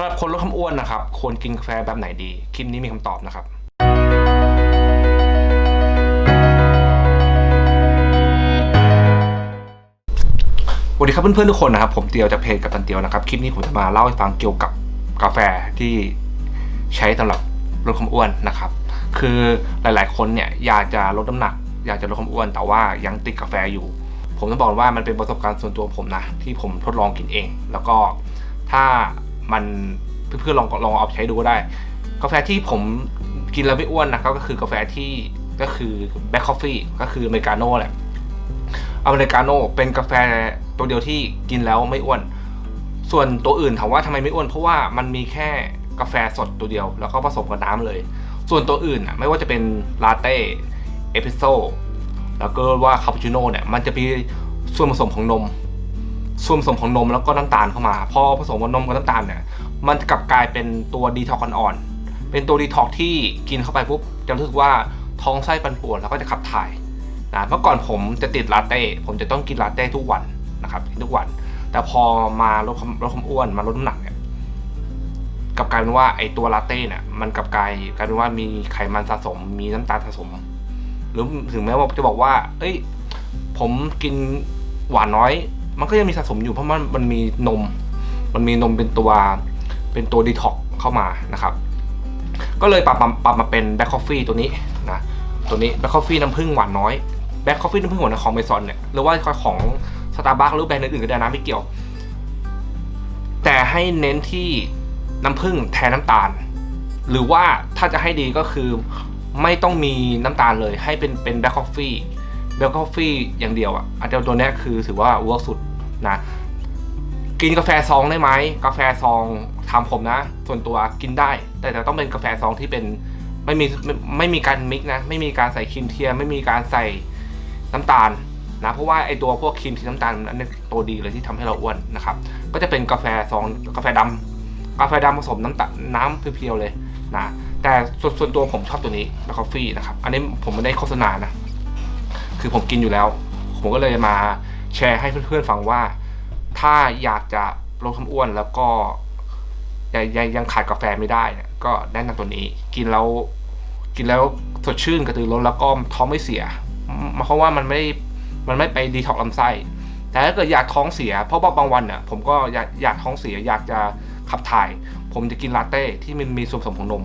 ำหรับคนลดความอ้วนนะครับ ควรกินกาแฟแบบไหนดี คลิปนี้มีคำตอบนะครับสวัสดีครับเพื่อนๆทุกคนนะครับผมเตียวจากเพจกับตันเตียวนะครับคลิปนี้ผมจะมาเล่าให้ฟังเกี่ยวกับกาแฟที่ใช้สำหรับลดความอ้วนนะครับ คือหลายๆคนเนี่ยอยากจะลดน้ำหนัก อยากจะลดความอ้วน แต่ว่ายังติดกาแฟอยู่ ผมต้องบอกว่ามันเป็นประสบการณ์ส่วนตัวผมนะที่ผมทดลองกินเอง แล้วก็ถ้า มันเพื่อนๆลองลองเอาใช้ดูก็ได้ กาแฟที่ผมกินแล้วไม่อ้วนนะก็คือกาแฟที่ก็คือแบล็คคอฟฟี่ก็คืออเมริกาโน่แหละอเมริกาโน่เป็นกาแฟตัวเดียวที่กินแล้วไม่อ้วน ส่วนตัวอื่นถามว่าทำไมไม่อ้วนเพราะว่ามันมีแค่กาแฟสดตัวเดียว แล้วก็ผสมกับน้ำเลย ส่วนตัวอื่นอะไม่ว่าจะเป็นลาเต้เอสเปรสโซ่แล้วก็ว่าคาปูชิโน่เนี่ยมันจะมีส่วนผสมของนม ส่วนผสมของนมแล้วก็น้ำตาลเข้ามา พอผสมกับนมกับน้ำตาลเนี่ยมันกลับกลายเป็นตัวดีท็อกอ่อนๆเป็นตัวดีท็อกที่กินเข้าไปปุ๊บจะรู้สึกว่าท้องไส้ปันป่วนแล้วก็จะขับถ่ายนะเมื่อก่อนผมจะติดลาเต้ผมจะต้องกินลาเต้ทุกวันนะครับทุกวัน แต่พอมาลดความลดความอ้วนมาลดน้ำหนักเนี่ยกลับกลายเป็นว่าไอตัวลาเต้เนี่ยมันกลับกลายกลายเป็นว่ามีไขมันสะสม มีน้ำตาลสะสม หรือถึงแม้ว่าจะบอกว่า เอ้ย ผมกินหวานน้อย มันก็ยังมีสะสมอยู่เพราะมันมันมีนม มันมีนมเป็นตัวเป็นตัวดีท็อกเข้ามานะครับ ก็เลยปรับมาปรับมาเป็นแบล็คคอฟฟี่ตัวนี้นะตัวนี้แบล็คคอฟฟี่น้ำผึ้งหวานน้อยแบล็คคอฟฟี่น้ำผึ้งหวานของเมซอนเนี่ยหรือว่าของสตาร์บัคหรือแบรนด์อื่นๆก็ได้นะไม่เกี่ยว แต่ให้เน้นที่น้ำผึ้งแทนน้ำตาล หรือว่าถ้าจะให้ดีก็คือไม่ต้องมีน้ำตาลเลยให้เป็นเป็นแบล็คคอฟฟี่ แบล็คคอฟอย่างเดียวอะอันเดียวตัวเนี้ยคือถือว่าเวิร์กสุดนะกินกาแฟซองได้ไหมกาแฟซองทำผมนะ ส่วนตัวกินได้ แต่จะต้องเป็นกาแฟซองที่เป็นไม่มีไม่ไม่มีการมิกซ์นะ ไม่มีการใส่ครีมเทียมไม่มีการใส่น้ำตาลนะเพราะว่าไอตัวพวกครีมทียมน้ำตาลนั้นตัวดีเลยที่ทำให้เราอ้วนนะครับ ก็จะเป็นกาแฟซองกาแฟดำกาแฟดำผสมน้ำตาลน้ำเพียวๆเลยนะแต่ส่วนส่วนตัวผมชอบตัวนี้แบล็คคอฟฟี่นะครับ อันนี้ผมไม่ได้โฆษณานะ คือผมกินอยู่แล้ว ผมก็เลยมาแชร์ให้เพื่อนๆฟังว่า ถ้าอยากจะลดความอ้วนแล้วก็ยังยังยังขาดกาแฟไม่ได้เนี่ยก็แนะนำตัวนี้ กินแล้วกินแล้วสดชื่นกระตือรือร้นแล้วก็ท้องไม่เสียมเพราะว่ามันไม่มันไม่ไปดีท็อกซ์ลำไส้แต่ถ้าเกิดอยากท้องเสีย เพราะว่าบางวันเนี่ยผมก็อยากอยากท้องเสียอยากจะขับถ่าย ผมจะกินลาเต้ที่มันมีส่วนผสมของนม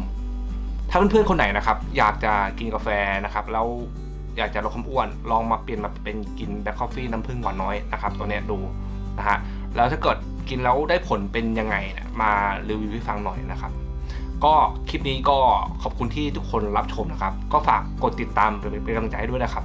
ถ้าเพื่อนๆคนไหนนะครับ อยากจะกินกาแฟนะครับแล้ว อยากจะลดความอ้วนลองมาเปลี่ยนมาเป็นกินแบล็คคอฟฟี่น้ำผึ้งหวานน้อยนะครับตัวเนี้ยดูนะฮะแล้วถ้าเกิดกินแล้วได้ผลเป็นยังไงมารีวิวให้ฟังหน่อยนะครับ ก็คลิปนี้ก็ขอบคุณที่ทุกคนรับชมนะครับ ก็ฝากกดติดตามเป็นกำลังใจให้ด้วยนะครับ